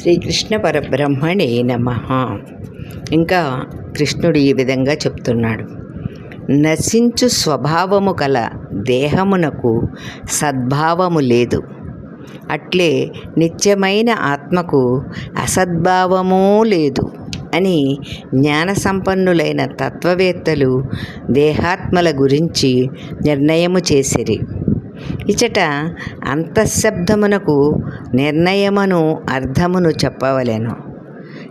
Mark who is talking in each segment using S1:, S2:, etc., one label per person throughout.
S1: శ్రీకృష్ణ పరబ్రహ్మణే నమ. ఇంకా కృష్ణుడు ఈ విధంగా చెప్తున్నాడు. నశించు స్వభావము కల దేహమునకు సద్భావము లేదు. అట్లే నిత్యమైన ఆత్మకు అసద్భావమూ లేదు అని జ్ఞాన సంపన్నులైన తత్వవేత్తలు దేహాత్మల గురించి నిర్ణయము చేసిరి. ఇచట అంతఃశబ్దమునకు నిర్ణయమును అర్థమును చెప్పవలెను.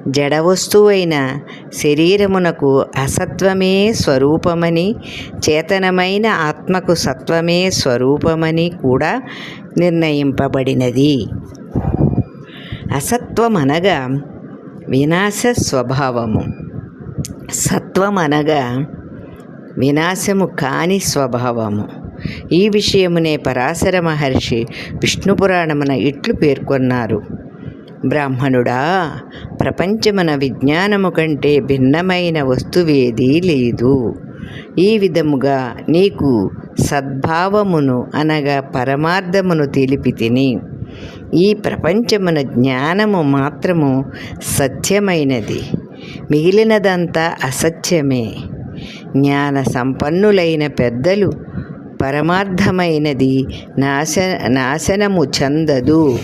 S1: జడ వస్తువైన శరీరమునకు అసత్వమే స్వరూపమని చేతనమైన ఆత్మకు సత్వమే స్వరూపమని కూడా నిర్ణయింపబడినది. అసత్వమనగా వినాశ స్వభావము. సత్వమనగా వినాశము కాని స్వభావము. ఈ విషయమునే పరాశర మహర్షి విష్ణు పురాణమున ఇట్లు పేర్కొన్నారు. బ్రాహ్మణుడా ప్రపంచమున విజ్ఞానము కంటే భిన్నమైన వస్తువేదీ లేదు. ఈ విధముగా నీకు సద్భావమును అనగా పరమార్థమును తెలిపి తిని ఈ ప్రపంచమున జ్ఞానము మాత్రము సత్యమైనది. మిగిలినదంతా అసత్యమే. జ్ఞాన సంపన్నులైన పెద్దలు పరమార్థమైనది నాశ నాశనము చెందదు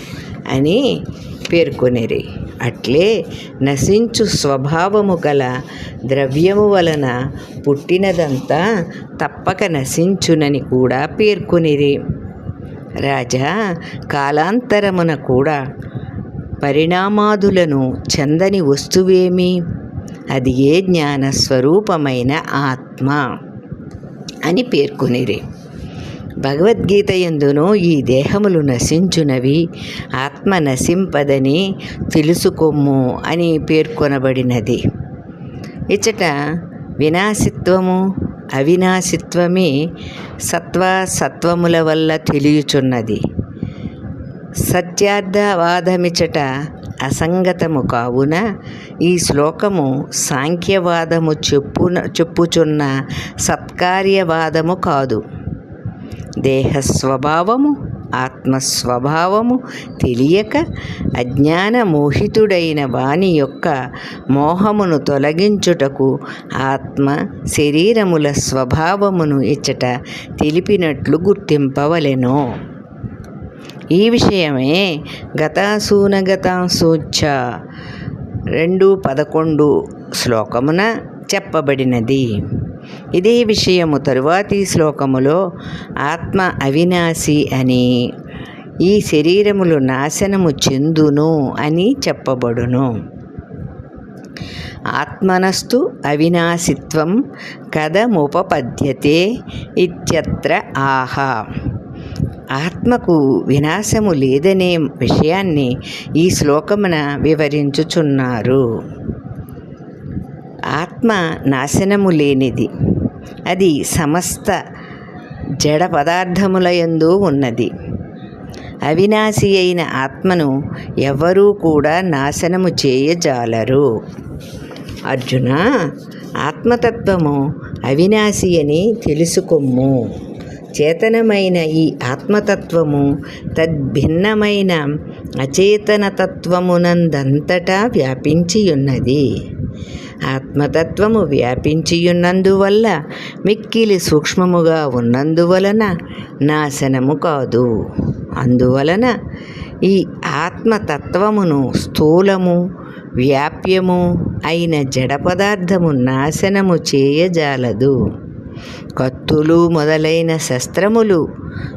S1: అని పేర్కొనిరి. అట్లే నశించు స్వభావము గల ద్రవ్యము వలన పుట్టినదంతా తప్పక నశించునని కూడా పేర్కొనిరి. రాజా కాలాంతరమున కూడా పరిణామాదులను చెందని వస్తువేమి? అది ఏ జ్ఞాన స్వరూపమైన ఆత్మ అని పేర్కొనిరి. భగవద్గీత ఎందును ఈ దేహములు నశించునవి ఆత్మ నశింపదని తెలుసుకొమ్ము అని పేర్కొనబడినది. ఇచ్చట వినాశిత్వము అవినాశిత్వమే సత్వ సత్వముల వల్ల తెలియచున్నది. సత్యార్థవాదమిచట అసంగతము కావున ఈ శ్లోకము సాంఖ్యవాదము చెప్పున చెప్పుచున్న సత్కార్యవాదము కాదు. దేహ స్వభావము ఆత్మస్వభావము తెలియక అజ్ఞాన మోహితుడైన వాని యొక్క మోహమును తొలగించుటకు ఆత్మ శరీరముల స్వభావమును ఇచ్చట తెలిపినట్లు గుర్తింపవలెను. ఈ విషయమే గతాసూనగతాసూచ రెండు పదకొండు శ్లోకమున చెప్పబడినది. ఇదే విషయము తరువాతి శ్లోకములో ఆత్మ అవినాశి అని ఈ శరీరములు నాశనము చెందును అని చెప్పబడును. ఆత్మనస్తు అవినాశిత్వం కథముపపద్యతే ఇత్యత్ర ఆహా. ఆత్మకు వినాశము లేదనే విషయాన్ని ఈ శ్లోకమున వివరించుచున్నారు. ఆత్మ నాశనము లేనిది. అది సమస్త జడ పదార్థముల యందు ఉన్నది. అవినాశి అయిన ఆత్మను ఎవరూ కూడా నాశనము చేయజాలరు. అర్జున ఆత్మతత్వము అవినాశి అని తెలుసుకొమ్ము. చేతనమైన ఈ ఆత్మతత్వము తద్భిన్నమైన అచేతనతత్వమునందంతటా వ్యాపించి ఉన్నది ఆత్మతత్వము వ్యాపించియున్నందువల్ల మిక్కిలి సూక్ష్మముగా ఉన్నందువలన నాశనము కాదు. అందువలన ఈ ఆత్మతత్వమును స్థూలము వ్యాప్యము అయిన జడ పదార్థము నాశనము చేయజాలదు. కత్తులు మొదలైన శస్త్రములు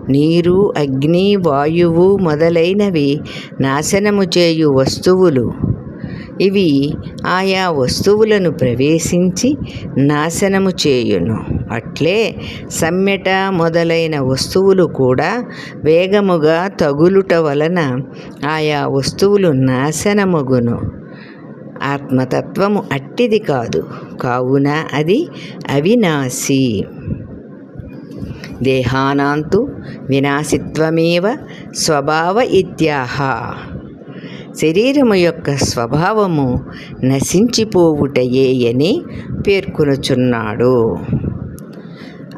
S1: నీరు అగ్ని వాయువు మొదలైనవి నాశనము చేయు వస్తువులు ఇవి ఆయా వస్తువులను ప్రవేశించి నాశనము చేయును. అట్లే సమ్మెట మొదలైన వస్తువులు కూడా వేగముగా తగులుట వలన ఆయా వస్తువులు నాశనమగును. ఆత్మతత్వము అట్టిది కాదు కావున అది అవినాశి. దేహానాంతు వినాశిత్వమేవ స్వభావ ఇత్యాహ. శరీరము యొక్క స్వభావము నశించిపోవుటయే అని పేర్కొనుచున్నాడు.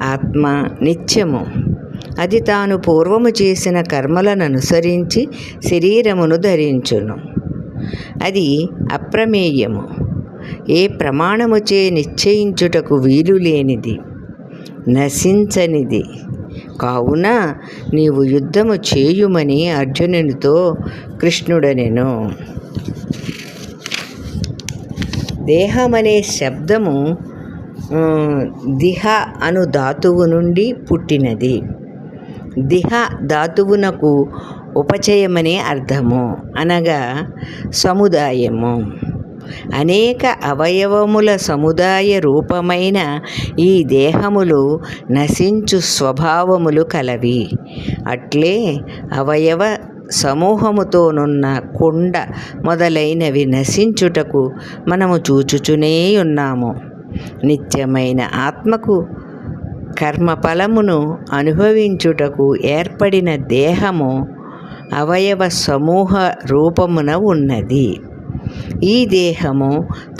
S1: ఆత్మ నిత్యము. అది తాను పూర్వము చేసిన కర్మలను అనుసరించి శరీరమును ధరించును. అది అప్రమేయము. ఏ ప్రమాణముచే నిశ్చయించుటకు వీలు లేనిది నశించనిది. కావున నీవు యుద్ధము చేయుమని అర్జునునితో కృష్ణుడనెను. దేహమనే శబ్దము దిహ అను ధాతువు నుండి పుట్టినది. దిహ ధాతువునకు ఉపచయమనే అర్థము అనగా సముదాయము. అనేక అవయవముల సముదాయ రూపమైన ఈ దేహములు నశించు స్వభావములు కలవి. అట్లే అవయవ సమూహముతోనున్న కుండ మొదలైనవి నశించుటకు మనము చూచుచునే ఉన్నాము. నిత్యమైన ఆత్మకు కర్మఫలమును అనుభవించుటకు ఏర్పడిన దేహము అవయవ సమూహ రూపమున ఉన్నది. ఈ దేహము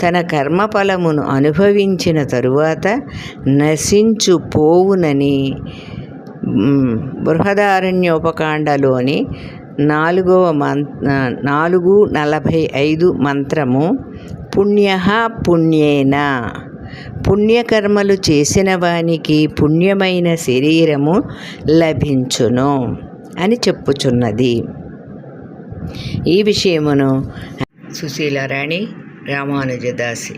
S1: తన కర్మఫలమును అనుభవించిన తరువాత నశించుపోవునని బృహదారణ్యోపకాండలోని నాలుగవ మం నాలుగు నలభై ఐదు మంత్రము పుణ్య పుణ్యేన. పుణ్యకర్మలు చేసిన వానికి పుణ్యమైన శరీరము లభించును అని చెప్పుచున్నది. ఈ విషయమును సుశీలారాణి రామానుజదాసి